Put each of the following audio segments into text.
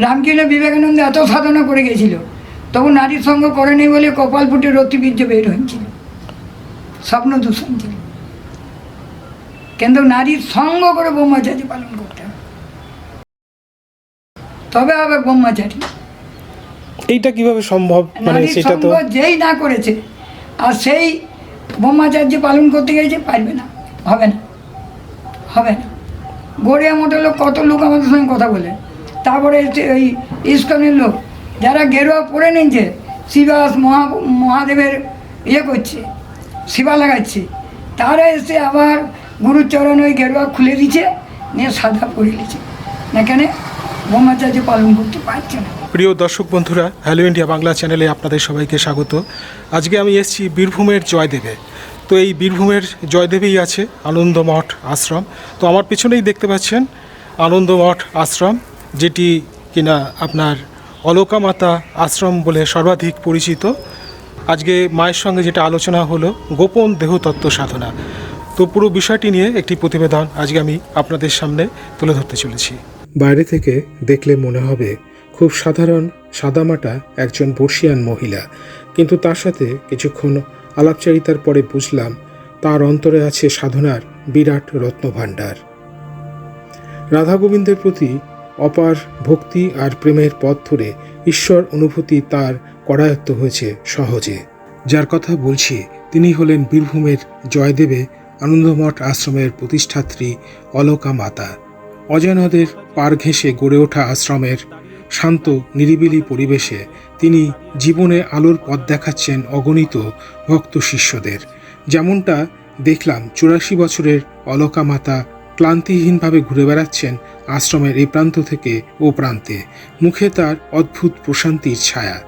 রামকৃষ্ণ বিবেকানন্দ এত সাধনা করে গেছিল। তখন নারীর সঙ্গ করেনি বলে কপাল ফুটে রতিবীর্য বের হয়েছিল। স্বপ্ন দূষণ ছিল। কিন্তু নারীর সঙ্গ করে ব্রহ্মচারী পালন করতে হবে। তবে হবে ব্রহ্মচারী। এইটা কীভাবে সম্ভব? মানে সেটা তো যেই না করেছে আর সেই ব্রহ্মচার্য পালন করতে গেছে পারবে না। হবে না। হবে না। গড়িয়া মোটের লোক কত লোক আমাদের সঙ্গে কথা বলে? তারপরে এসে ওই ইস্কনের লোক, যারা গেরুয়া পরে নিচ্ছে শিবাস মহা, মহাদেবের ইয়ে করছে শিবা লাগাচ্ছে, তারা এসে আবার গুরুচরণ ওই গেরুয়া খুলে দিচ্ছে নিয়ে সাদা পরে নিচ্ছে না কেন? ব্রহ্মচার্য পালন করতে পারছে না। প্রিয় দর্শক বন্ধুরা হ্যালো ইন্ডিয়া বাংলা চ্যানেলে আপনাদের সবাইকে স্বাগত। আজকে আমি এসেছি বীরভূমের জয়দেবে। তো এই বীরভূমের জয়দেবেই আছে আনন্দমঠ আশ্রম। তো আমার পিছনেই দেখতে পাচ্ছেন আনন্দমঠ আশ্রম। যেটি কিনা আপনার অলকা মাতা আশ্রম বলে সর্বাধিক পরিচিত। আজকে মায়ের সঙ্গে যেটা আলোচনা হলো, গোপন দেহতত্ত্ব সাধনা। তো পুরো বিষয়টি নিয়ে একটি প্রতিবেদন আজকে আমি আপনাদের সামনে তুলে ধরতে চলেছি। বাইরে থেকে দেখলে মনে হবে, খুব সাধারণ সাদামাটা একজন বর্ষিয়ান মহিলা। কিন্তু তার সাথে কিছুক্ষণ আলাপচারিতার পরে বুঝলাম, তার অন্তরে আছে সাধনার বিরাট রত্নভাণ্ডার। রাধা গোবিন্দের প্রতি অপার ভক্তি আর প্রেমের পথ ধরে ঈশ্বর অনুভূতি তার করায়ত্ত হয়েছে সহজে। যার কথা বলছি, তিনি হলেন বীরভূমের জয়দেবে আনন্দমঠ আশ্রমের প্রতিষ্ঠাত্রী অলোকা মাতা। অজয় নদের পার ঘেঁষে গড়ে ওঠা আশ্রমের শান্ত, নিরিবিলি পরিবেশে তিনি জীবনে আলোর পথ দেখাচ্ছেন অগণিত ভক্ত শিষ্যদের। যেমনটা দেখলাম চুরাশি বছরের অলকা মাতা ক্লান্তিহীনভাবে ঘুরে বেড়াচ্ছেন আশ্রমের এই প্রান্ত থেকে ও প্রান্তে। মুখে তার অদ্ভুত প্রশান্তির ছায়া।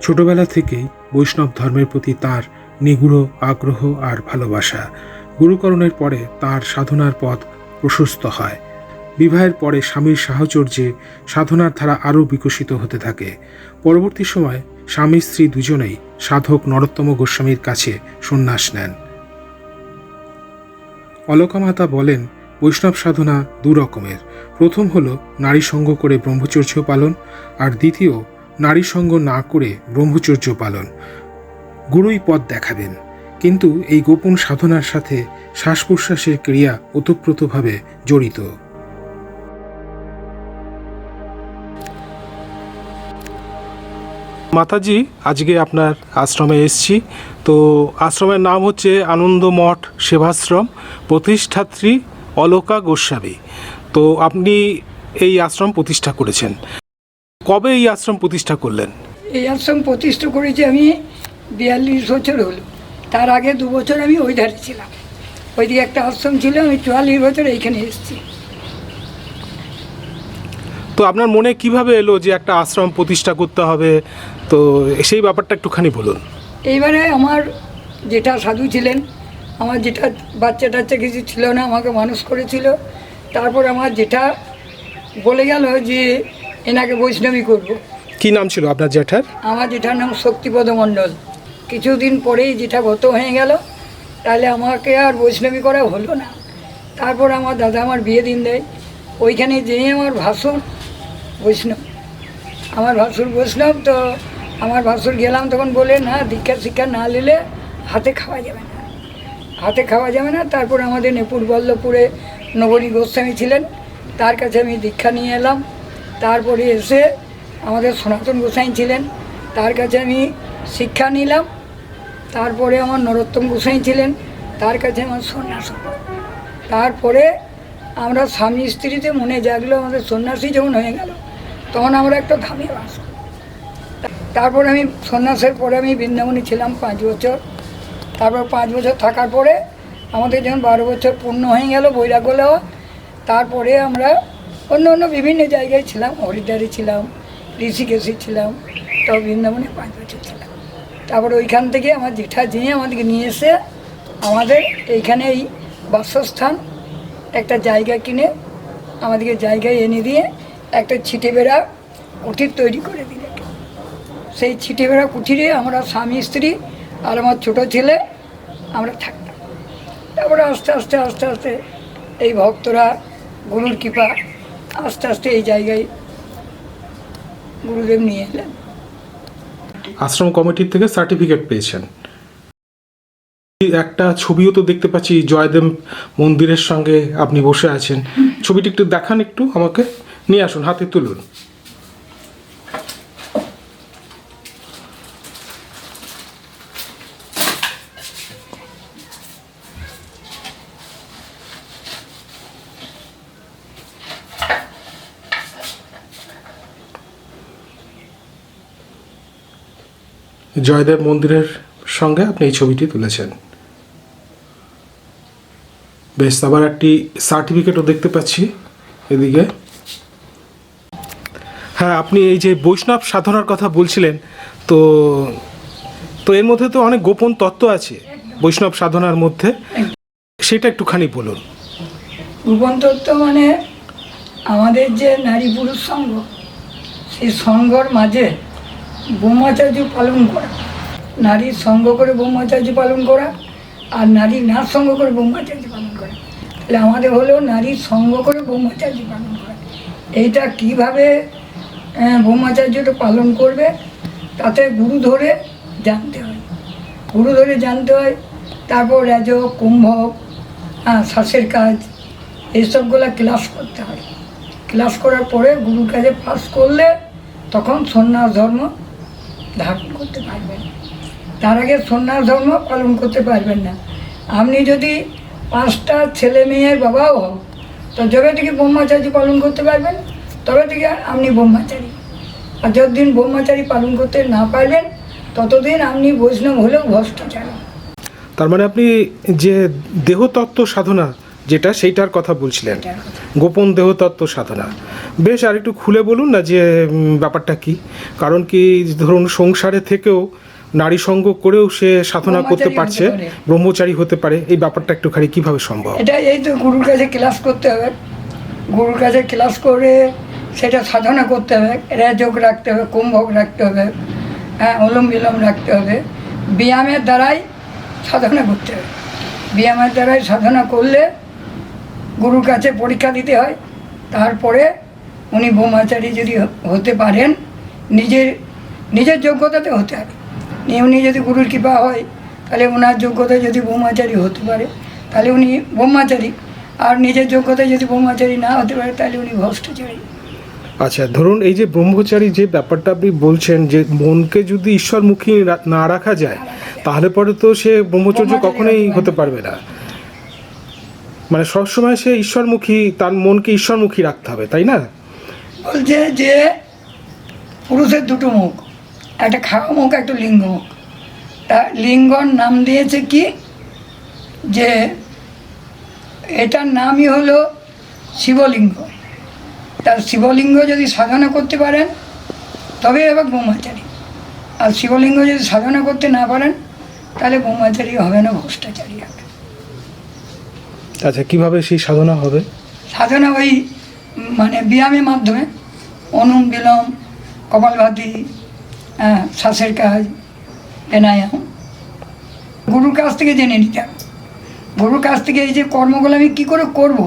ছোটবেলা থেকেই বৈষ্ণব ধর্মের প্রতি তার নিগুড় আগ্রহ আর ভালোবাসা। গুরুকরণের পরে তার সাধনার পথ প্রশস্ত হয়। বিবাহের পরে স্বামীর সাহচর্যে সাধনার ধারা আরও বিকশিত হতে থাকে। পরবর্তী সময় স্বামী স্ত্রী দুজনেই সাধক নরোত্তম গোস্বামীর কাছে সন্ন্যাস নেন। অলকামাতা বলেন, বৈষ্ণব সাধনা দু রকমের। প্রথম হল, নারী সঙ্গ করে ব্রহ্মচর্য পালন, আর দ্বিতীয়, নারী সঙ্গ না করে ব্রহ্মচর্য পালন। গুরুই পথ দেখাবেন। কিন্তু এই গোপন সাধনার সাথে শ্বাস প্রশ্বাসের ক্রিয়া ওতপ্রোতভাবে জড়িত। মাতাজি, আজকে আপনার আশ্রমে এসেছি। তো আশ্রমের নাম হচ্ছে আনন্দমঠ সেবাশ্রম, প্রতিষ্ঠাত্রী অলোকা গোস্বামী। তো আপনি এই আশ্রম প্রতিষ্ঠা করেছেন। কবে এই আশ্রম প্রতিষ্ঠা করলেন? এই আশ্রম প্রতিষ্ঠা করেছি আমি বিয়াল্লিশ বছর হলো। তার আগে দু বছর আমি ওই ধারে ছিলাম। ওইদিকে একটা আশ্রম ছিল, আমি চুয়াল্লিশ বছর এইখানে এসেছি। তো আপনার মনে কীভাবে এলো যে একটা আশ্রম প্রতিষ্ঠা করতে হবে? তো সেই ব্যাপারটা একটুখানি বলুন। এইবারে আমার যেটা সাধু ছিলেন আমার যেটা বাচ্চা টাচ্চা কিছু ছিল না আমাকে মানুষ করেছিল। তারপর আমার যেটা বলে গেল যে এনাকে বৈষ্ণবী করব। কি নাম ছিল আপনার জেঠার? আমার যেটার নাম শক্তিপদ মণ্ডল। কিছুদিন পরেই যেটা গত হয়ে গেল তাহলে আমাকে আর বৈষ্ণবী করা হলো না। তারপর আমার দাদা আমার বিয়ে দিন দেয়। ওইখানে যেয়ে আমার ভাসুর বৈষ্ণব। আমার ভাসুর বৈষ্ণব তো আমার ভাসুর গেলাম তখন বলে, না, দীক্ষা শিক্ষা না নিলে হাতে খাওয়া যাবে না। হাতে খাওয়া যাবে না। তারপর আমাদের নেপুর বল্লভপুরে নবনী গোস্বামী ছিলেন। তার কাছে আমি দীক্ষা নিয়ে এলাম। তারপরে এসে আমাদের সনাতন গোসাই ছিলেন। তার কাছে আমি শিক্ষা নিলাম। তারপরে আমার নরোত্তম গোসাই ছিলেন। তার কাছে আমার সন্ন্যাস তারপরে আমরা স্বামী স্ত্রীতে মনে জাগলো, আমাদের সন্ন্যাসী যখন হয়ে গেল তখন আমরা একটা ধামে বাস। তারপর আমি সন্ন্যাসের পরে আমি বৃন্দাবনী ছিলাম পাঁচ বছর তারপর পাঁচ বছর থাকার পরে আমাদের যখন বারো বছর পূর্ণ হয়ে গেল বৈরাগ্য নেওয়া তারপরে আমরা অন্য অন্য বিভিন্ন জায়গায় ছিলাম, হরিদ্বারে ছিলাম, ঋষিকেশে ছিলাম, তাও বৃন্দাবনে পাঁচ বছর ছিলাম তারপর ওইখান থেকে আমার জেঠা যেয়ে আমাদেরকে নিয়ে এসে আমাদের এইখানে এই বাসস্থান একটা জায়গা কিনে আমাদেরকে জায়গায় এনে দিয়ে একটা ছিটে বেড়া কুটির তৈরি করে দিলে। সেই ছিটে বেড়া কুঠিরে আমরা স্বামী স্ত্রী আর আমার ছোটো ছেলে আমরা থাকতাম। তারপরে আস্তে আস্তে আস্তে আস্তে এই ভক্তরা গুরুর কৃপা আস্তে আস্তে এই জায়গায় গুরুদেব নিয়ে এলেন। আশ্রম কমিটির থেকে সার্টিফিকেট পেয়েছেন। একটা ছবিও তো দেখতে পাচ্ছি জয়দেব মন্দিরের সঙ্গে আপনি বসে আছেন। ছবিটি একটু দেখান একটু আমাকে। নিয়ে আসুন, হাতে তুলুন। জয়দেব মন্দিরের সঙ্গে আপনি এই ছবিটি তুলেছেন। বেশ, আবার একটি সার্টিফিকেটও দেখতে পাচ্ছি এদিকে। হ্যাঁ আপনি এই যে বৈষ্ণব সাধনার কথা বলছিলেন, তো তো এর মধ্যে তো অনেক গোপন তত্ত্ব আছে বৈষ্ণব সাধনার মধ্যে। সেটা একটুখানি বলুন। রূপন তত্ত্ব মানে আমাদের যে নারী পুরুষ সঙ্গ, সেই সঙ্গর মাঝে ব্রহ্মচার্য পালন করা। নারীর সঙ্গ করে ব্রহ্মচার্য পালন করা, আর নারী না সঙ্গ করে ব্রহ্মচার্য পালন করা। তাহলে আমাদের হলো নারীর সঙ্গ করে ব্রহ্মচার্য পালন করা। এইটা কীভাবে আহ, ব্রহ্মচার্যটা পালন করবে তাতে গুরু ধরে জানতে হয়। গুরু ধরে জানতে হয় তারপর রাজ কুম্ভক হ্যাঁ শ্বাসের কাজ এইসবগুলো ক্লাস করতে হয়। ক্লাস করার পরে গুরুর কাছে পাস করলে তখন সন্ন্যাস ধর্ম ধারণ করতে পারবেন। তার আগে সন্ন্যাস ধর্ম পালন করতে পারবেন না। আপনি যদি পাঁচটা ছেলে মেয়ের বাবাও হন তো যবে থেকে ব্রহ্মচারী পালন করতে পারবেন? তবে থেকে আপনি ব্রহ্মচারী। আর যতদিন ব্রহ্মচারী পালন করতে না পারবেন ততদিন আপনি বৈষ্ণব হলেও ভ্রষ্টাচারী। তার মানে আপনি যে দেহতত্ত্ব সাধনা যেটা সেইটার কথা বলছিলেন। গোপন দেহতত্ত্ব সাধনা। বেশ আর একটু খুলে বলুন না যে ব্যাপারটা কি? কারণ কি ধরুন সংসারে থেকেও নারী সঙ্গ করেও সে সাধনা করতে পারছে ব্রহ্মচারী হতে পারে। এই ব্যাপারটা একটুখানি কীভাবে সম্ভব? এটা এই তো গুরুর কাছে ক্লাস করতে হবে। গুরুর কাছে ক্লাস করে সেটা সাধনা করতে হবে রেযোগ রাখতে হবে, কুম্ভক রাখতে হবে হ্যাঁ অলম বিলম রাখতে হবে। ব্যায়ামের দ্বারাই সাধনা করতে হবে ব্যায়ামের দ্বারাই সাধনা করলে গুরুর কাছে পরীক্ষা দিতে হয়। তারপরে উনি ব্রহ্মচারী যদি হতে পারেন, নিজের নিজের যোগ্যতাতে হতে হবে। উনি যদি গুরুর কৃপা হয়, তাহলে ওনার যোগ্যতায় যদি ব্রহ্মচারী হতে পারে, তাহলে উনি ব্রহ্মচারী। আর নিজের যোগ্যতায় যদি ব্রহ্মচারী না হতে পারে, তাহলে উনি ভ্রষ্টাচারী। আচ্ছা ধরুন এই যে ব্রহ্মচারী যে ব্যাপারটা আপনি বলছেন যে মনকে যদি ঈশ্বরমুখী না রাখা যায় তাহলে পরে তো সে ব্রহ্মচর্য ব্রহ্মচারী কখনোই হতে হতে পারবে না। মানে সবসময় সে ঈশ্বরমুখী তার মনকে ঈশ্বরমুখী রাখতে হবে তাই না? বলছে যে পুরুষের দুটো মুখ একটা খাওয়া মুখ একটা লিঙ্গ মুখ। তা লিঙ্গর নাম দিয়েছে কি? যে এটার নামই হলো শিবলিঙ্গ। তার শিবলিঙ্গ যদি সাধনা করতে পারেন তবে এবার ব্রহ্মচারী। আর শিবলিঙ্গ যদি সাধনা করতে না পারেন তাহলে ব্রহ্মচারী হবে না ভ্রষ্টাচারী হবে। আচ্ছা কীভাবে সেই সাধনা হবে? সাধনা ওই মানে ব্যায়ামের মাধ্যমে। অনুম বিলম কপালভাতি হ্যাঁ শ্বাসের কাজ প্রাণায়াম। গুরুর কাছ থেকে জেনে নিতে হবে। গুরুর কাছ থেকে এই যে কর্মগুলো আমি কী করে করব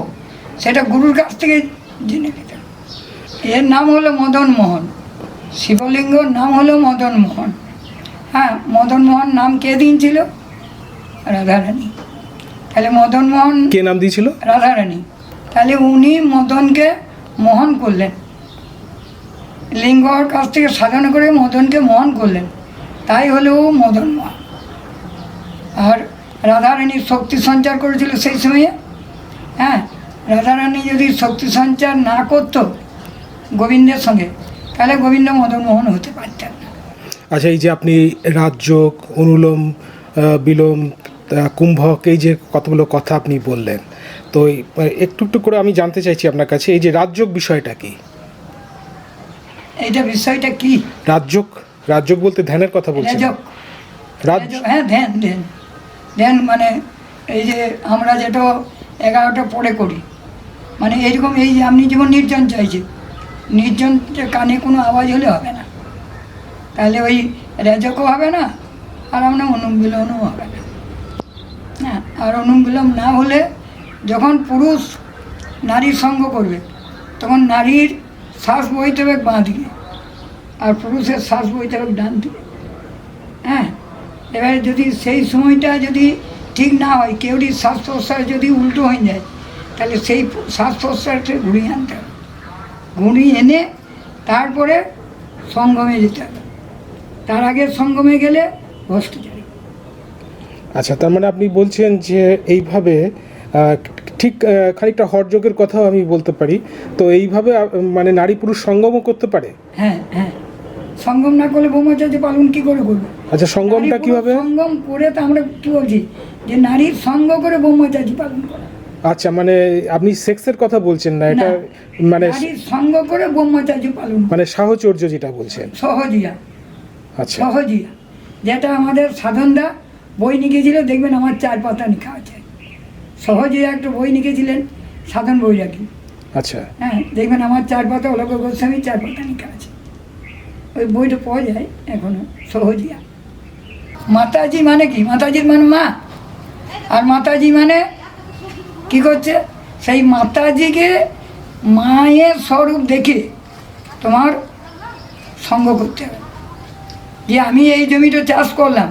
সেটা গুরুর কাছ থেকে জেনে নিতে এর নাম হলো মদন মোহন। শিবলিঙ্গর নাম হলো মদন মোহন। হ্যাঁ মদন মোহন নাম কে দিয়েছিল? রাধারানী। তাহলে মদন মোহন কে নাম দিয়েছিল? রাধারানী। তাহলে উনি মদনকে মোহন করলেন। লিঙ্গর কাছ থেকে সাধনা করে মদনকে মোহন করলেন। তাই হলো ও মদন মোহন। আর রাধারানী শক্তি সঞ্চার করেছিল সেই সময়ে। হ্যাঁ রাধারানী যদি শক্তি সঞ্চার না করতো গোবিন্দের সঙ্গে। তাহলে গোবিন্দ মদন মোহন হতে পারতেন আচ্ছা এই যে আপনি রাজযোগ অনুলোম বিলোম কুম্ভক এই যে কতগুলো কথা আপনি বললেন তো একটু একটু করে আমি জানতে চাইছি আপনার কাছে এই যে রাজযোগ বিষয়টা কি? এইটা বিষয়টা কি? রাজযোগ? রাজযোগ বলতে ধ্যানের কথা বলছি রাজ হ্যাঁ ধ্যান ধ্যান। ধ্যান মানে এই যে আমরা যেটা এগারোটা পরে করি। মানে এইরকম এই যে আপনি যেমন নির্জন চাইছে নির্জন কানে কোনো আওয়াজ হলে হবে না। তাহলে ওই রেজকও হবে না, আর আমরা অনুবিলনও হবে না। হ্যাঁ আর অনুবিলম না হলে যখন পুরুষ নারীর সঙ্গ করবে, তখন নারীর শ্বাস বইতে হবে বাঁ দিকে আর পুরুষের শ্বাস বইতে হবে ডান দিকে হ্যাঁ এবারে যদি সেই সময়টা যদি ঠিক না হয় কেউরি শ্বাস প্রশ্বাস যদি উল্টো হয়ে যায়, তাহলে সেই শ্বাস প্রশ্বাসটা ঘুরিয়ে আনতে হবে। ঘুরিয়ে এনে তারপরে সঙ্গমে যেতে হবে। তার আগে সঙ্গমে গেলে ভ্রষ্টাচারী আচ্ছা তার মানে আপনি বলছেন যে এইভাবে ঠিক খানিকটা হরযোগের কথাও আমি বলতে পারি। তো এইভাবে মানে নারী পুরুষ সঙ্গমও করতে পারে? হ্যাঁ হ্যাঁ। সঙ্গম না করলে ব্রহ্মচার্য পালন কি করে করবে? আচ্ছা সঙ্গমটা কীভাবে? সঙ্গম করে তো আমরা কি বলছি? যে নারীর সঙ্গ করে ব্রহ্মচার্য পালন করা। আচ্ছা মানে আপনি সেক্সের কথা বলছেন না এটা মানে সঙ্গ করে ব্রহ্মচার্য পালন মানে সাহচর্য যেটা বলছেন। সহজিয়া। আচ্ছা। সহজিয়া। যেটা আমাদের সাধনদা বই লিখেছিল দেখবেন আমার চার পাতা লেখা আছে। সহজিয়া একটা বই লিখেছিলেন সাধন বই রাখি আচ্ছা। হ্যাঁ দেখবেন আমার চার পাতা অলক গোস্বামী চার পাতা লেখা আছে। ওই বইটা পাওয়া যায় এখনও সহজিয়া। মাতাজি মানে কি? মাতাজির মানে মা? আর মাতাজি মানে কি করছে? সেই মাতাজিকে মায়ের স্বরূপ দেখে তোমার সঙ্গ করতে হবে। যে আমি এই জমিটা চাষ করলাম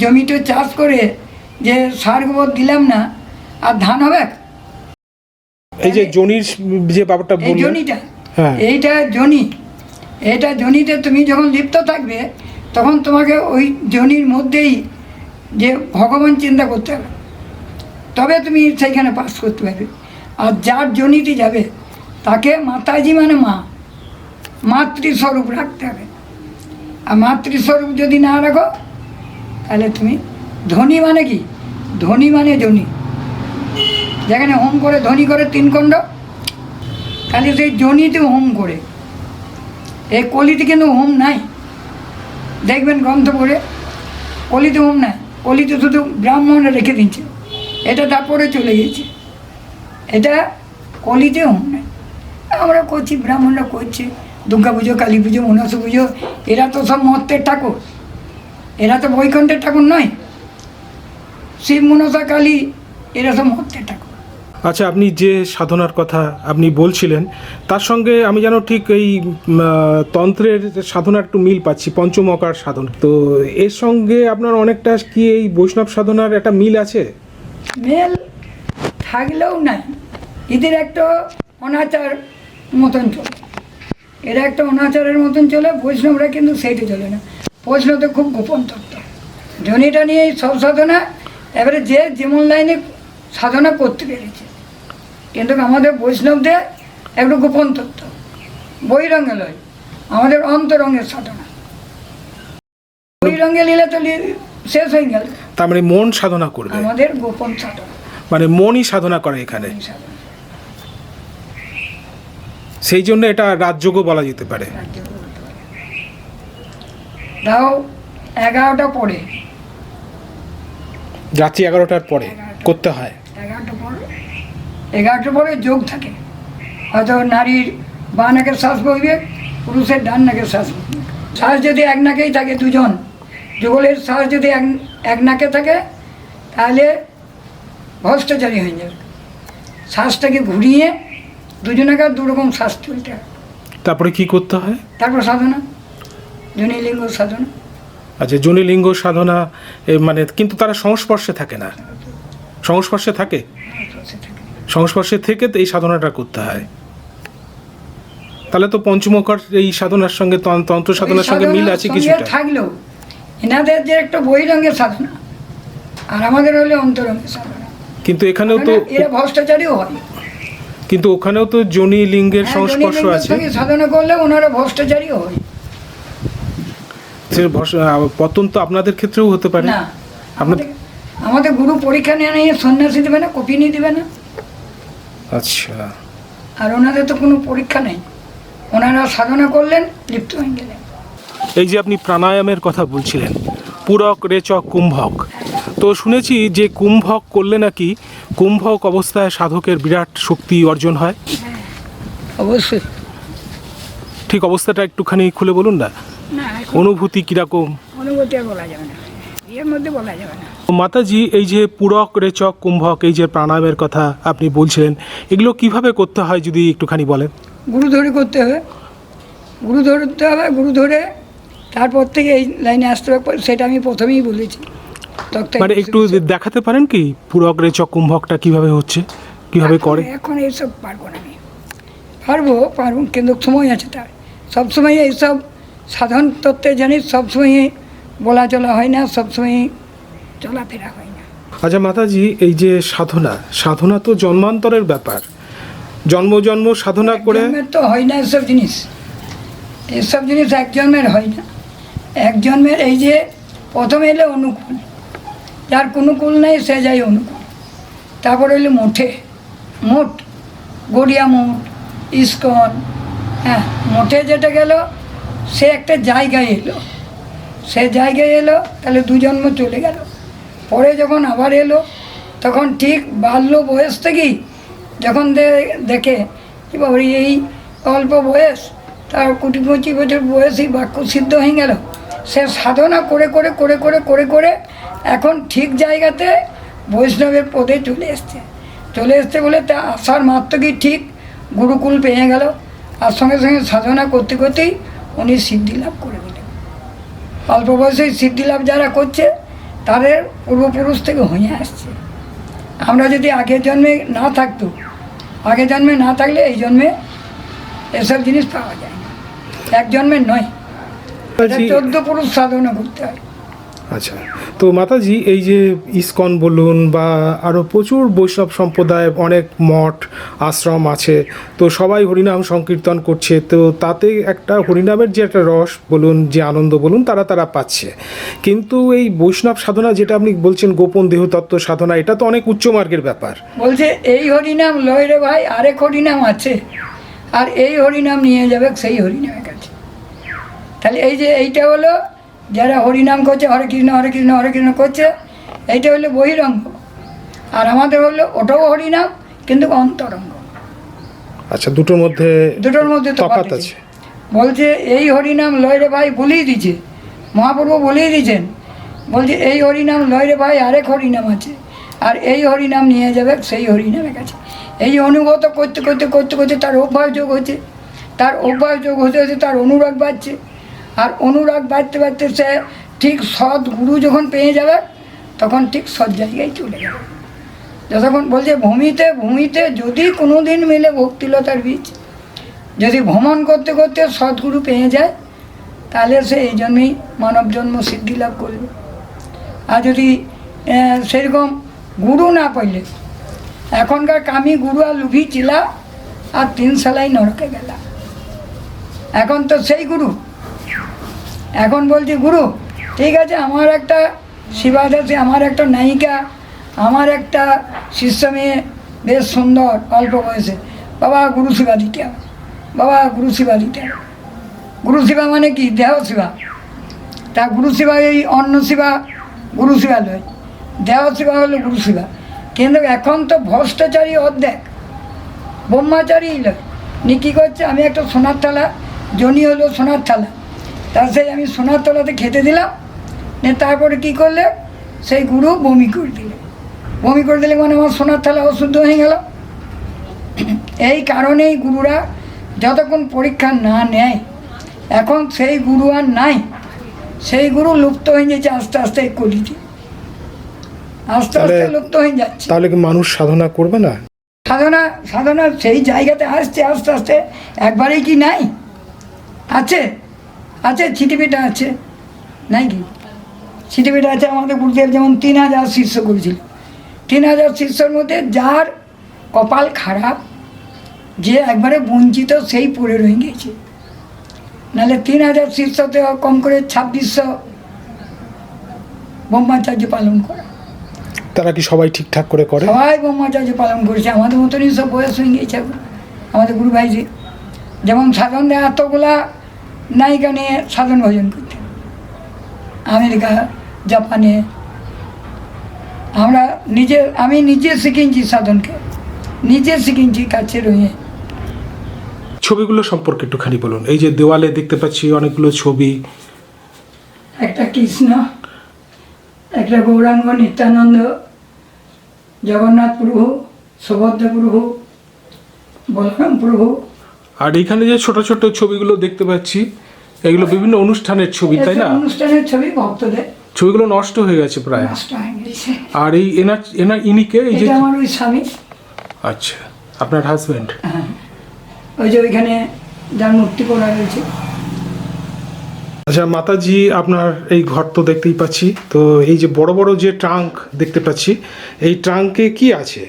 জমিটা চাষ করে যে সার গোবর দিলাম না আর ধান হবে? এই যে জনির যে ব্যাপারটা এই জনিটা হ্যাঁ। এইটা জনি এটা জনিতে তুমি যখন লিপ্ত থাকবে তখন তোমাকে ওই জনির মধ্যেই যে ভগবান চিন্তা করতে হবে। তবে তুমি সেইখানে পাস করতে পারবে। আর যার জনিতে যাবে, তাকে মাতাজি মানে মা। মাতৃস্বরূপ রাখতে হবে। আর মাতৃস্বরূপ যদি না রাখো, তাহলে তুমি ধনী মানে কি? ধনী মানে জনি। যেখানে হোম করে ধনী করে তিন খণ্ড, তাহলে সেই জনিতে হোম করে। এই কলিতে কিন্তু হোম নাই। দেখবেন গ্রন্থ পড়ে, কলিতে হোম নাই। কলিতে শুধু ব্রাহ্মণরা রেখে দিচ্ছে এটা তারপরে চলে গেছে। এটা কলিতে নাই আমরা করছি, ব্রাহ্মণরা করছে, দুর্গা পুজো, কালী পুজো, মনসা পুজো, এরা তো সব মত্তের ঠাকুর। এরা তো বৈকুণ্ঠের ঠাকুর নয়। শিব, মনসা, কালী, এরা সব মত্তের ঠাকুর। আচ্ছা আপনি যে সাধনার কথা আপনি বলছিলেন, তার সঙ্গে আমি যেন ঠিক এই তন্ত্রের সাধনার একটু মিল পাচ্ছি পঞ্চমকার সাধন। তো এর সঙ্গে আপনার অনেকটা কি এই বৈষ্ণব সাধনার একটা মিল আছে? মেল থাকলেও নাই। এদের একটা অনাচার মতন চলে। এরা একটা অনাচারের মতন চলে, বৈষ্ণবরা কিন্তু সেইটা চলে না। বৈষ্ণব তো খুব গোপন তত্ত্ব। জনিটা নিয়ে সব সাধনা, এবারে যে যেমন লাইনে সাধনা করতে পেরেছে, কিন্তু আমাদের বৈষ্ণবদের একটু গোপন তত্ত্ব। বহিরঙ্গে লয় আমাদের অন্তরঙ্গের সাধনা। বহিরঙ্গে নিলে তো শেষ হয়ে গেল। তার মানে মন সাধনা করবে। আমাদের গোপন সাধনা। মানে মনই সাধনা করে এখানে। সেই জন্য এটা রাজযোগও বলা যেতে পারে। তাও এগারোটা পরে। রাত্রি এগারোটার পরে করতে হয়। এগারোটা পরে? এগারোটা পরে যোগ থাকে। হয়তো নারীর বাঁ নাকের শ্বাস বইবে পুরুষের ডান নাকের শ্বাস শ্বাস যদি এক নাকেই থাকে দুজন যুগলের শ্বাস যদি এক এক নাকে থাকে তাহলে ভ্রষ্টাচারী হয়ে যাবে। শ্বাসটাকে ঘুরিয়ে দুজনাকে দু রকম শ্বাস তুলতে হবে তারপরে কি করতে হয়? তারপর সাধনা জনিলিঙ্গ সাধনা। আচ্ছা জনিলিঙ্গ সাধনা মানে কিন্তু তারা সংস্পর্শে থাকে না। সংস্পর্শে থাকে? সংস্পর্শে থেকে। তো এই সাধনাটা করতে হয়। তাহলে তো পঞ্চমকর এই সাধনার সঙ্গে তন্ত্র সাধনার সঙ্গে মিল আছে কিছুটা। থাকলেও এনাদের যে একটা বহিরঙ্গের সাধনা আর আমাদের হলে অন্তরঙ্গের সাধনা। কিন্তু এখানেও তো এরা ভ্রষ্টাচারীও হয়। কিন্তু ওখানেও তো জনি লিঙ্গের হ্যাঁ, সংস্পর্শ আছে। সাধনা করলে ওনারা ভ্রষ্টাচারীও হয়। পতন তো আপনাদের ক্ষেত্রেও হতে পারে। না আপনার আমাদের গুরু পরীক্ষা নিয়ে নিয়ে সন্ন্যাসী দেবে না কপি নিয়ে দেবে না। আচ্ছা। আর ওনাদের তো কোনো পরীক্ষা নেই। ওনারা সাধনা করলেন লিপ্ত হয়ে গেলেন। এই যে আপনি প্রাণায়ামের কথা বলছিলেন পূরক রেচক কুম্ভক। তো শুনেছি যে কুম্ভক করলে নাকি কুম্ভক অবস্থায় সাধকের বিরাট শক্তি অর্জন হয়? অবশ্যই। ঠিক অবস্থাটা একটুখানি খুলে বলুন না। অনুভূতি কীরকম? অনুভূতি বলা যাবে না। এর মধ্যে বলা যাবে না। মাতাজি এই যে পূরক রেচক কুম্ভক এই যে প্রাণায়ামের কথা আপনি বলছিলেন এগুলো কীভাবে করতে হয় যদি একটুখানি বলেন? গুরু ধরে করতে হবে গুরু ধরতে হবে গুরু ধরে তারপর থেকে এই লাইনে আসতে হবে সেটা আমি প্রথমেই বলেছি। মানে একটু দেখাতে পারেন কি পুরক রেচক কুম্ভকটা কীভাবে হচ্ছে কীভাবে করে? এখন এইসব পারব না আমি। পারব পারব কিন্তু সময় আছে তার। সবসময় এইসব সাধারণ তত্ত্বে জানি সবসময় বলা চলা হয় না সবসময় চলাফেরা হয় না। আচ্ছা মাতাজি এই যে সাধনা সাধনা তো জন্মান্তরের ব্যাপার। জন্ম জন্ম সাধনা করে তো হয় না এসব জিনিস। এসব জিনিস এক জন্মের হয় না। এক জন্মের এই যে প্রথম এলে অনুকূল। যার কোনো কুল নেই, সে যায় অনুকূল। তারপর এলো মোঠে। মোট গড়িয়া মোট ইস্কন হ্যাঁ মোটে যেটা গেল, সে একটা জায়গায় এলো। সে জায়গায় এলো, তাহলে দুজন্ম চলে গেল। পরে যখন আবার এলো, তখন ঠিক বাল্য বয়স থেকেই যখন দেখে কি বাবা এই অল্প বয়স, তার কুটি পঁচিশ বছর বয়সেই বাক্য সিদ্ধ হয়ে গেল। সে সাধনা করে করে করে করে করে করে এখন ঠিক জায়গাতে বৈষ্ণবের পদে চলে এসছে। চলে এসছে বলে তা আসার মাত্র কি ঠিক? গুরুকুল পেয়ে গেল। আর সঙ্গে সঙ্গে সাধনা করতে করতেই উনি সিদ্ধি লাভ করে দিলেন। অল্প বয়সেই সিদ্ধি লাভ যারা করছে, তাদের পূর্বপুরুষ থেকে হয়ে আসছে। আমরা যদি আগের জন্মে না থাকতো আগের জন্মে না থাকলে এই জন্মে এসব জিনিস পাওয়া যায় এক জন্মের নয়। চোদ্দ পুরুষ সাধনা করতে হয়। আচ্ছা। তো মাতাজি এই যে ইসকন বলুন বা আরও প্রচুর বৈষ্ণব সম্প্রদায় অনেক মঠ আশ্রম আছে তো সবাই হরিনাম সংকীর্তন করছে তো তাতে একটা হরিনামের যে একটা রস বলুন যে আনন্দ বলুন তারা তারা পাচ্ছে। কিন্তু এই বৈষ্ণব সাধনা যেটা আপনি বলছেন গোপন দেহতত্ত্ব সাধনা এটা তো অনেক উচ্চ মার্গের ব্যাপার। বলছে এই হরিনাম লয় রে ভাই আরেক হরিনাম আছে। আর এই হরিনাম নিয়ে যাবে সেই হরিনামের কাছে। তাহলে এই যে এইটা হলো যারা হরিনাম করছে হরে কৃষ্ণ হরে কৃষ্ণ হরে কৃষ্ণ করছে এইটা হলো বহিরঙ্গ। আর আমাদের হলো ওটাও হরিনাম কিন্তু অন্তরঙ্গ। আচ্ছা দুটোর মধ্যে দুটোর মধ্যে তফাৎ আছে। বলছে এই হরিনাম লয় রে ভাই বলেই দিছে মহাপ্রভু বলেই দিয়েছেন। বলছে এই হরিনাম লয় রে ভাই আরেক হরিনাম আছে। আর এই হরিনাম নিয়ে যাবে সেই হরিনামের কাছে। এই অনুগত করতে করতে করতে করতে তার অভ্যাস যোগ হচ্ছে। তার অভ্যাস যোগ হতে হতে তার অনুরাগ বাড়ছে। আর অনুরাগ বাড়তে বাড়তে সে ঠিক সৎ গুরু যখন পেয়ে যাবে, তখন ঠিক সৎ জায়গায় চলে যাবে। যতক্ষণ বলছে, ভূমিতে ভূমিতে যদি কোনো দিন মিলে ভক্তিলতার বীজ, যদি ভ্রমণ করতে করতে সদ্গুরু পেয়ে যায়, তাহলে সে এই জন্যই মানব জন্ম সিদ্ধি লাভ করবে। আর যদি সেরকম গুরু না পাইলে, এখনকার কামি গুরু আর লুভি চিলা আর তিন সালাই নরকে গেলা। এখন তো সেই গুরু এখন বলছি, গুরু, ঠিক আছে, আমার একটা শিবাদাসী আমার একটা নায়িকা, আমার একটা শিষ্য মেয়ে, বেশ সুন্দর, অল্প বয়সে। বাবা, গুরু সেবা দিতে বাবা, গুরু সেবা দিতে গুরু সেবা মানে কি? দেহ শিবা। তা গুরু সেবা এই অন্ন শিবা, গুরু সেবা নয় দেহ শিবা হলো গুরু সেবা কিন্তু এখন তো ভ্রষ্টাচারী অর্ধেক। ব্রহ্মাচারী নয় নি কী করছে? আমি একটা সোনার থালা জনি হলো সোনার থালা। তার সেই আমি সোনার তলাতে খেতে দিলাম তারপরে কী করলে? সেই গুরু বমি করে দিলে। বমি করে দিলে মানে আমার সোনার থালা অশুদ্ধ হয়ে গেল। এই কারণেই গুরুরা যতক্ষণ পরীক্ষা না নেয় এখন সেই গুরু আর নাই। সেই গুরু লুপ্ত হয়ে যাচ্ছে আস্তে আস্তে কলিতে আস্তে আস্তে লুপ্ত হয়ে যাচ্ছে। তাহলে কি মানুষ সাধনা করবে না? সাধনা সাধনা সেই জায়গাতে আসছে আস্তে আস্তে একবারেই কি নাই? আছে? আছে ছিটিপিটা আছে নাই কি? ছিটিপিটা আছে আমাদের গুরুদেব যেমন তিন হাজার শিষ্য করেছিল। তিন হাজার শিষ্যর মধ্যে যার কপাল খারাপ যে একবারে বঞ্চিত সেই পড়ে রয়ে গেছে। নাহলে তিন হাজার শিষ্যতে কম করে ছাব্বিশশো ব্রহ্মাচার্য পালন করা। তারা কি সবাই ঠিকঠাক করে করে? সবাই ব্রহ্মচার্য পালন করেছে আমাদের মতনই সব বয়স হয়ে গেছে আমাদের গুরু ভাইজি যেমন সাধন দেয় এতগুলা নায়িকা নিয়ে সাধন ভোজন করতে। আমেরিকা জাপানে। আমরা নিজে আমি নিজে শিখেছি সাধনকে। নিজে শিখেছি কাছে রয়ে। ছবিগুলো সম্পর্কে একটুখানি বলুন। এই যে দেওয়ালে দেখতে পাচ্ছি অনেকগুলো ছবি। একটা কৃষ্ণ একটা গৌরাঙ্গ নিত্যানন্দ জগন্নাথ প্রভু সুভদ্রা প্রভু বলরাম প্রভু আর এখানে যে ছোট ছোট ছবিগুলো দেখতে পাচ্ছি এগুলো বিভিন্ন অনুষ্ঠানের ছবি তাই না? অনুষ্ঠানের ছবি ভক্তদের। ছবিগুলো নষ্ট হয়ে গেছে প্রায়। নষ্ট হয়ে গেছে। আর এই এনার এনার ইনিকে এই যে এটা আমার ওই স্বামী। আচ্ছা আপনার হাজবেন্ড ওই যে ওইখানে যার মূর্তি করা হয়েছে আচ্ছা মাতাজি আপনার এই ঘর তো দেখতেই পাচ্ছি। তো এই যে বড় বড় যে ট্রাঙ্ক দেখতে পাচ্ছি এই ট্রাঙ্কে কি আছে?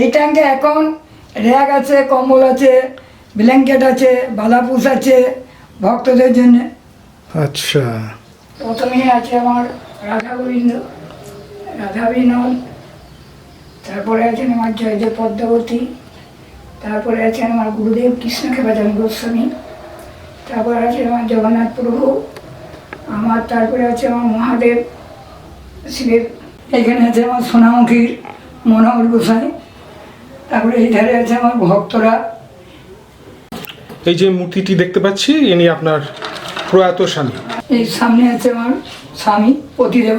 এই ট্রাঙ্কে এখন র্যাক আছে কম্বল আছে ব্ল্যাঙ্কেট আছে বালাপুস আছে ভক্তদের জন্য। আচ্ছা। প্রথমে আছে আমার রাধা গোবিন্দ রাধা বিনোদ তারপরে আছেন আমার জয়দেব পদ্মাবতী তারপরে আছেন আমার গুরুদেব কৃষ্ণকে বাজান গোস্বামী তারপরে আছে আমার জগন্নাথ প্রভু আমার তারপরে আছে আমার মহাদেব শিবের এখানে আছে আমার সোনামুখীর মনোহর গোসাই তারপরে এই ধারে আছে আমার ভক্তরা। এই যে মূর্তিটি দেখতে পাচ্ছি ইনি আপনার প্রয়াত স্বামী। এই সামনে আছে আমার স্বামী পতিদেব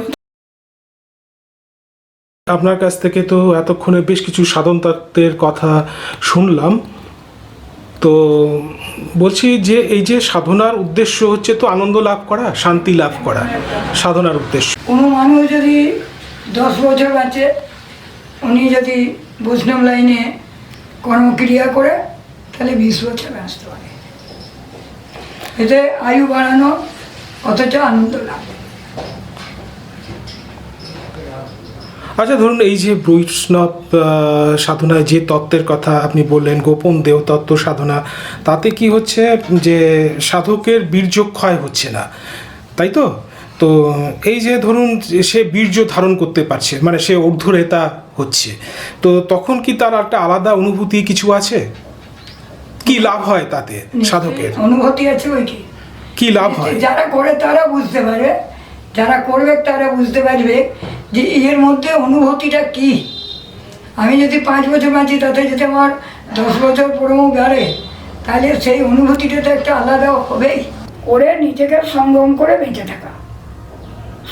আপনার কাছ থেকে তো এতক্ষণে বেশ কিছু সাধন তত্ত্বের কথা শুনলাম। তো বলছি যে এই যে সাধনার উদ্দেশ্য হচ্ছে তো আনন্দ লাভ করা শান্তি লাভ করা সাধনার উদ্দেশ্য। কোনো মানুষ যদি দশ বছর বাঁচে উনি যদি বৈষ্ণব লাইনে কর্মক্রিয়া করে তাহলে বিশ বছর বাঁচতে পারে। এতে আয়ু বাড়ানো অথচ আনন্দ আচ্ছা ধরুন এই যে বৈষ্ণব সাধনায় যে তত্ত্বের কথা আপনি বললেন, গোপন দেও তত্ত্ব সাধনা, তাতে কি হচ্ছে যে সাধকের বীর্য ক্ষয় হচ্ছে না? তাই তো? তো এই যে ধরুন সে বীর্য ধারণ করতে পারছে মানে সে ঊর্ধ্বরেতা হচ্ছে, তো তখন কি তার একটা আলাদা অনুভূতি কিছু আছে? কি লাভ হয় তাতে সাধকের? অনুভূতি আছে ওই কি? কি লাভ হয়? যারা করে তারা বুঝতে পারে যারা করবে তারা বুঝতে পারবে যে এর মধ্যে অনুভূতিটা কি। আমি যদি পাঁচ বছর বাঁচি তাতে যদি আমার দশ বছর পরেও বাড়ে তাহলে সেই অনুভূতিটা তো একটা আলাদা হবেই। করে নিজেকে সঙ্গম করে বেঁচে থাকা।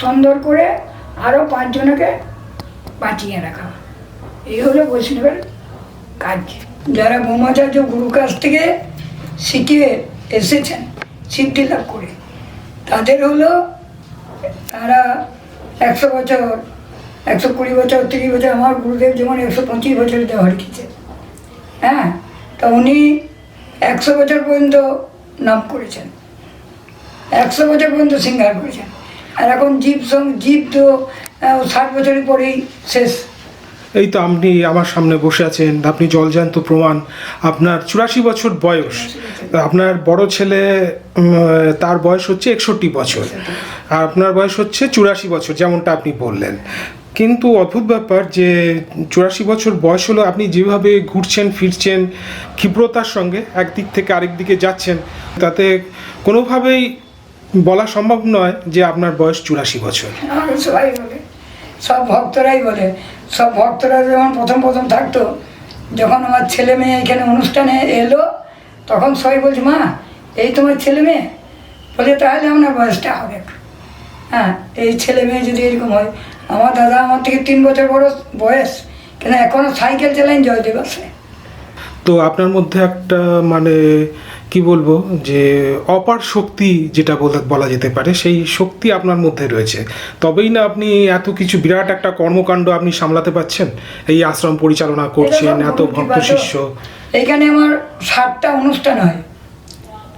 সুন্দর করে আরও পাঁচজনকে বাঁচিয়ে রাখা। এই হলো বৈষ্ণবের কাজ। যারা ব্রহ্মচার্য গুরু কাছ থেকে শিখিয়ে এসেছেন, সিদ্ধি লাভ করে, তাদের হলো তারা একশো বছর, একশো কুড়ি বছর, তিরিশ বছর, আমার গুরুদেব যেমন একশো পঁচিশ বছরে দেওয়া রেখেছে হ্যাঁ? তা উনি একশো বছর পর্যন্ত নাম করেছেন। একশো বছর পর্যন্ত সিঙ্গার করেছেন। আর এখন জীব জীব তো ষাট বছরের পরেই শেষ। এই তো আপনি আমার সামনে বসে আছেন, আপনি জলজান্ত প্রমাণ। আপনার চুরাশি বছর বয়স। আপনার বড় ছেলে তার বয়স হচ্ছে একষট্টি বছর। আর আপনার বয়স হচ্ছে চুরাশি বছর, যেমনটা আপনি বললেন। কিন্তু অদ্ভুত ব্যাপার যে চুরাশি বছর বয়স হলো, আপনি যেভাবে ঘুরছেন, ফিরছেন, ক্ষিপ্রতার সঙ্গে একদিক থেকে আরেক দিকে যাচ্ছেন, তাতে কোনোভাবেই বলা সম্ভব নয় যে আপনার বয়স চুরাশি বছর। সবাই বলে। সব ভক্তরাই বলে। সব ভক্তরা যখন প্রথম প্রথম থাকতো, যখন আমার ছেলে মেয়ে এখানে অনুষ্ঠানে এলো, তখন সবাই বলছে, মা, এই তোমার ছেলে মেয়ে? বলে, তাহলে আমার বয়সটা হবে। হ্যাঁ এই ছেলে মেয়ে যদি এরকম হয়, আমার দাদা আমার থেকে তিন বছর বড় বয়স, কেন এখনও সাইকেল চালাইন জয়দেব আছে তো আপনার মধ্যে একটা মানে কি বলব যে অপার শক্তি যেটা বলা- বলা যেতে পারে সেই শক্তি আপনার মধ্যে রয়েছে। তবেই না আপনি এত কিছু বিরাট একটা কর্মকাণ্ড আপনি সামলাতে পারছেন? এই আশ্রম পরিচালনা করছেন এত ভক্ত শিষ্য। এখানে আমার ষাটটা অনুষ্ঠান হয়।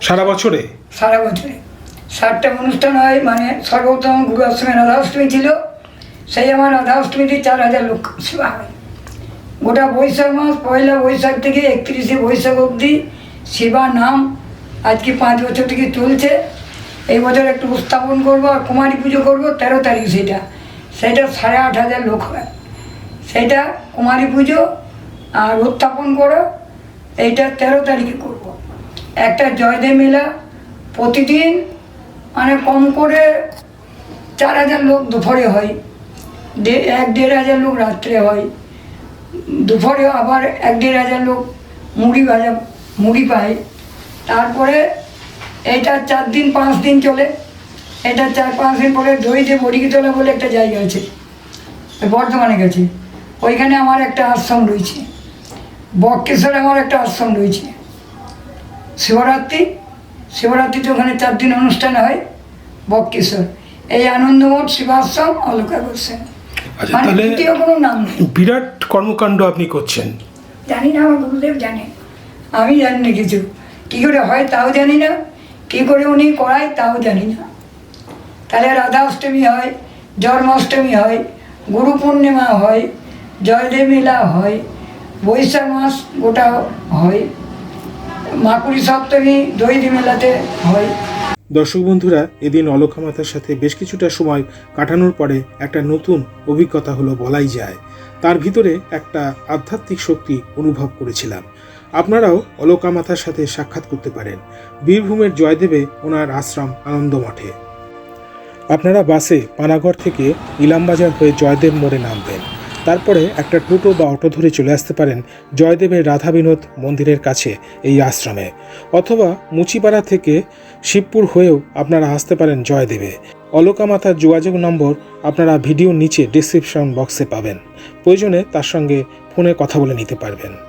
সারা বছরে? সারা বছরে। ষাটটা অনুষ্ঠান হয় মানে সর্বপ্রথম গুরু অষ্টমী রাধা অষ্টমী ছিল। সেই আমার রাধা অষ্টমীতে চার হাজার লোক সেবা হয়। গোটা বৈশাখ মাস, পয়লা বৈশাখ থেকে একত্রিশে বৈশাখ অবধি সেবা নাম আজকে পাঁচ বছর থেকে চলছে। এই বছর একটু উত্থাপন করব আর কুমারী পুজো করব, তেরো তারিখ সেটা। সেটা সাড়ে আট হাজার লোক হয়। সেটা কুমারী পুজো আর উত্থাপন করো, এইটা তেরো তারিখে করব। একটা জয়দেব মেলা প্রতিদিন মানে কম করে চার হাজার লোক দুপুরে হয়। এক দেড় হাজার লোক রাত্রে হয়। দুপুরে আবার এক দেড় হাজার লোক মুড়ি ভাজা, মুড়ি পায়। তারপরে এইটা চার দিন, পাঁচ দিন চলে। এটা চার, পাঁচ দিন পরে দইতে বড়িকিতলা বলে একটা জায়গা আছে, বর্ধমানে গেছে। ওইখানে আমার একটা আশ্রম রয়েছে। বক্রেশ্বরে আমার একটা আশ্রম রয়েছে। শিবরাত্রি, শিবরাত্রিতে ওখানে চার দিন অনুষ্ঠান হয় বক্কিশোর এই আনন্দমঠ শিবাশ্রম অলকা গোস্বামী আচ্ছা, মানে তাহলে- কোনো নাম নেই। বিরাট কর্মকাণ্ড আপনি করছেন। জানি না আমার গুরুদেব জানে। আমি জানি না কিছু। কী করে হয় তাও জানি না। কী করে উনি করায় তাও জানি না। তাহলে রাধা অষ্টমী হয় জন্মাষ্টমী হয় গুরু পূর্ণিমা হয় জয়দেব মেলা হয় বৈশাখ মাস গোটা হয় মাকুড়ি সপ্তমী দৈদি মেলাতে হয়। দর্শক বন্ধুরা, এদিন অলকা মাতার সাথে বেশ কিছুটা সময় কাটানোর পরে একটা নতুন অভিজ্ঞতা হলো বলাই যায়। তার ভিতরে একটা আধ্যাত্মিক শক্তি অনুভব করেছিলাম। আপনারাও অলকা মাতার সাথে সাক্ষাৎ করতে পারেন। বীরভূমের জয়দেবে ওনার আশ্রম আনন্দ মঠে আপনারা বাসে পানাগড় থেকে ইলামবাজার হয়ে জয়দেব মোড়ে নামবেন। তারপরে একটা টোটো বা অটো ধরে চলে আসতে পারেন জয়দেবের রাধা বিনোদ মন্দিরের কাছে এই আশ্রমে। অথবা মুচিপাড়া থেকে শিবপুর হয়েও আপনারা আসতে পারেন জয়দেবে। অলকা মাতার যোগাযোগ নম্বর আপনারা ভিডিও নিচে ডিসক্রিপশন বক্সে পাবেন। প্রয়োজনে তার সঙ্গে ফোনে কথা বলে নিতে পারবেন।